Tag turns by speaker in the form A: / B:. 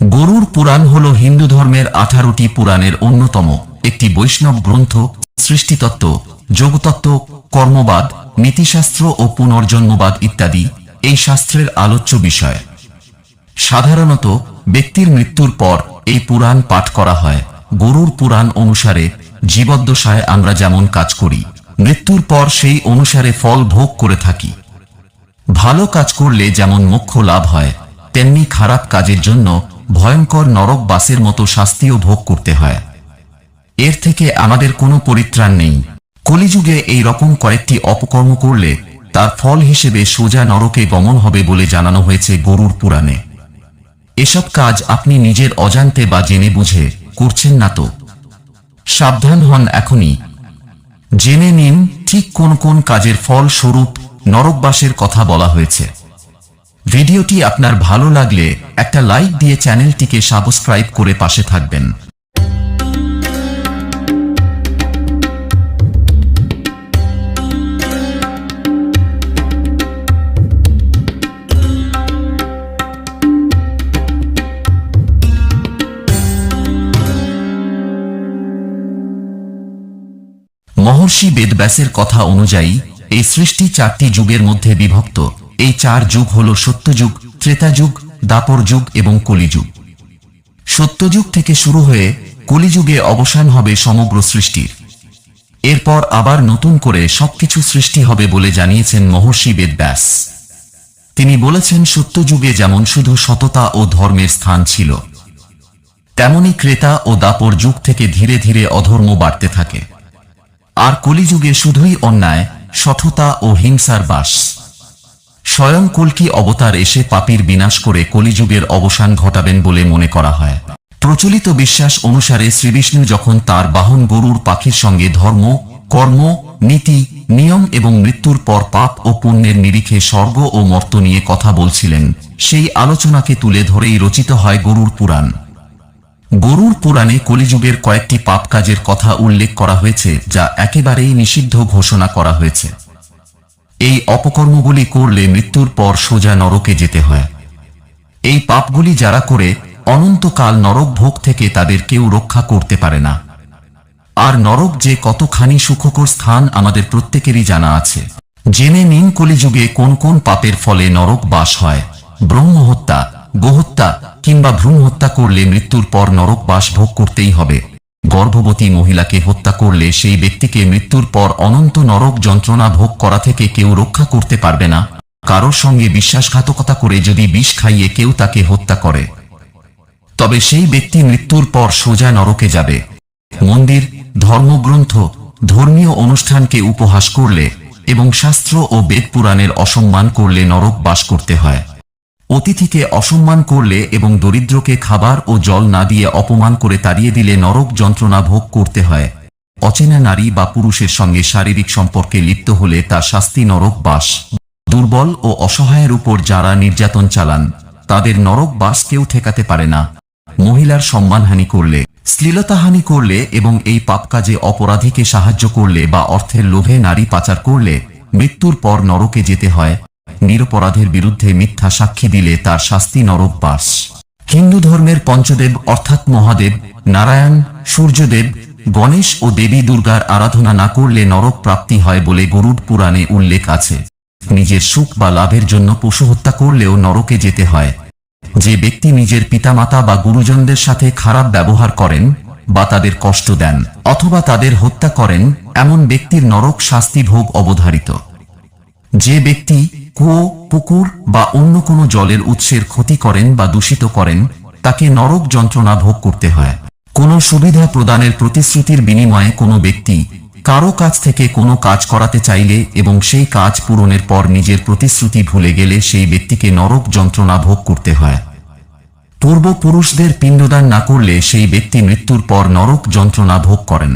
A: গরুর পুরাণ হল হিন্দু ধর্মের আঠারোটি পুরাণের অন্যতম। একটি বৈষ্ণব গ্রন্থ, সৃষ্টিতত্ত্ব, যোগতত্ত্ব, কর্মবাদ, নীতিশাস্ত্র ও পুনর্জন্মবাদ ইত্যাদি এই শাস্ত্রের আলোচ্য বিষয়। সাধারণত ব্যক্তির মৃত্যুর পর এই পুরাণ পাঠ করা হয়। গরুর পুরাণ অনুসারে জীবদ্দশায় আমরা যেমন কাজ করি, মৃত্যুর পর সেই অনুসারে ফল ভোগ করে থাকি। ভালো কাজ করলে যেমন মোক্ষ লাভ হয়, তেমনি খারাপ কাজের জন্য ভয়ঙ্কর নরক বাসের মতো শাস্তিও ভোগ করতে হয়। এর থেকে আমাদের কোনো পরিত্রাণ নেই। কলিযুগে এই রকম কয়েকটি অপকর্ম করলে তার ফল হিসেবে সোজা নরকে গমন হবে বলে জানানো হয়েছে গরুর পুরাণে। এসব কাজ আপনি নিজের অজান্তে বা জেনে বুঝে করছেন না তো? সাবধান হন এখনই। জেনে নিন ঠিক কোন কোন কাজের ফল স্বরূপ নরকবাসের কথা বলা হয়েছে। ভিডিওটি আপনার ভালো লাগলে একটা লাইক দিয়ে চ্যানেলটিকে সাবস্ক্রাইব করে পাশে থাকবেন। মহর্ষি বেদব্যাসের কথা অনুযায়ী, এই সৃষ্টি চারটি যুগের মধ্যে বিভক্ত। এই চার যুগ হল সত্যযুগ ত্রেতা যুগ দাপর যুগ এবং কলিযুগ। সত্যযুগ থেকে শুরু হয়ে কলিযুগে অবসান হবে সমগ্র সৃষ্টির। এরপর আবার নতুন করে সবকিছু সৃষ্টি হবে বলে জানিয়েছেন মহর্ষি বেদব্যাস। তিনি বলেছেন, সত্যযুগে যেমন শুধু সততা ও ধর্মের স্থান ছিল, তেমনি ক্রেতা ও দাপর যুগ থেকে ধীরে ধীরে অধর্ম বাড়তে থাকে। আর কলিযুগে শুধুই অন্যায়, সঠতা ও হিংসার বাস। স্বয়ং কল্কি অবতার এসে পাপীর বিনাশ করে কলিযুগের অবসান ঘটাবেন বলে মনে করা হয়। প্রচলিত বিশ্বাস অনুসারে শ্রীবিষ্ণু যখন তার বাহন গরুর পাখির সঙ্গে ধর্ম, কর্ম, নীতি, নিয়ম এবং মৃত্যুর পর পাপ ও পুণ্যের নিরিখে স্বর্গ ও মর্ত নিয়ে কথা বলছিলেন, সেই আলোচনাকে তুলে ধরেই রচিত হয় গরুর পুরাণ। গরুর পুরাণে কলিযুগের কয়েকটি পাপ কাজের কথা উল্লেখ করা হয়েছে, যা একেবারেই নিষিদ্ধ ঘোষণা করা হয়েছে। এই অপকর্মগুলি করলে মৃত্যুর পর সোজা নরকে যেতে হয়। এই পাপগুলি যারা করে, অনন্তকাল নরক ভোগ থেকে তাদের কেউ রক্ষা করতে পারে না। আর নরক যে কতখানি সুখকর স্থান আমাদের প্রত্যেকেরই জানা আছে। জেনে নিন কলিযুগে কোন কোন পাপের ফলে নরক বাস হয়। ব্রহ্মহত্যা, গোহত্যা কিংবা ভ্রূণ হত্যা করলে মৃত্যুর পর নরক বাস ভোগ করতেই হবে। গর্ভবতী মহিলাকে হত্যা করলে সেই ব্যক্তিকে মৃত্যুর পর অনন্ত নরক যন্ত্রণা ভোগ করা থেকে কেউ রক্ষা করতে পারবে না। কারোর সঙ্গে বিশ্বাসঘাতকতা করে যদি বিষ খাইয়ে কেউ তাকে হত্যা করে, তবে সেই ব্যক্তি মৃত্যুর পর সোজা নরকে যাবে। মন্দির, ধর্মগ্রন্থ, ধর্মীয় অনুষ্ঠানকে উপহাস করলে এবং শাস্ত্র ও বেদ পুরাণের অসম্মান করলে নরক বাস করতে হয়। অতিথিকে অসম্মান করলে এবং দরিদ্রকে খাবার ও জল না দিয়ে অপমান করে তাড়িয়ে দিলে নরক যন্ত্রণা ভোগ করতে হয়। অচেনা নারী বা পুরুষের সঙ্গে শারীরিক সম্পর্কে লিপ্ত হলে তা শাস্তি নরক বাস। দুর্বল ও অসহায়ের উপর যারা নির্যাতন চালান, তাদের নরক বাস কেউ ঠেকাতে পারে না। মহিলার সম্মানহানি করলে, শ্লীলতাহানি করলে এবং এই পাপ কাজে অপরাধীকে সাহায্য করলে বা অর্থের লোভে নারী পাচার করলে, মৃত্যুর পর নরকে যেতে হয়। নিরপরাধের বিরুদ্ধে মিথ্যা সাক্ষী দিলে তার শাস্তি নরক বাস। হিন্দু ধর্মের পঞ্চদেব অর্থাৎ মহাদেব, নারায়ণ, সূর্যদেব, গণেশ ও দেবী দুর্গার আরাধনা না করলে নরক প্রাপ্তি হয় বলে গরুড পুরাণে উল্লেখ আছে। নিজের সুখ বা লাভের জন্য পশু হত্যা করলেও নরকে যেতে হয়। যে ব্যক্তি নিজের পিতামাতা বা গুরুজনদের সাথে খারাপ ব্যবহার করেন বা তাদের কষ্ট দেন অথবা তাদের হত্যা করেন, এমন ব্যক্তির নরক শাস্তি ভোগ অবধারিত। যে ব্যক্তি কুয়ো, পুকুর বা অন্য কোনো জলের উৎসের ক্ষতি করেন বা দূষিত করেন, তাকে নরক যন্ত্রণা ভোগ করতে হয়। কোনো সুবিধা প্রদানের প্রতিশ্রুতির বিনিময়ে কোনো ব্যক্তি কারও কাছ থেকে কোনো কাজ করাতে চাইলে এবং সেই কাজ পূরণের পর নিজের প্রতিশ্রুতি ভুলে গেলে সেই ব্যক্তিকে নরক যন্ত্রণা ভোগ করতে হয়। পূর্বপুরুষদের পিণ্ডদান না করলে সেই ব্যক্তি মৃত্যুর পর নরক যন্ত্রণা ভোগ করেন।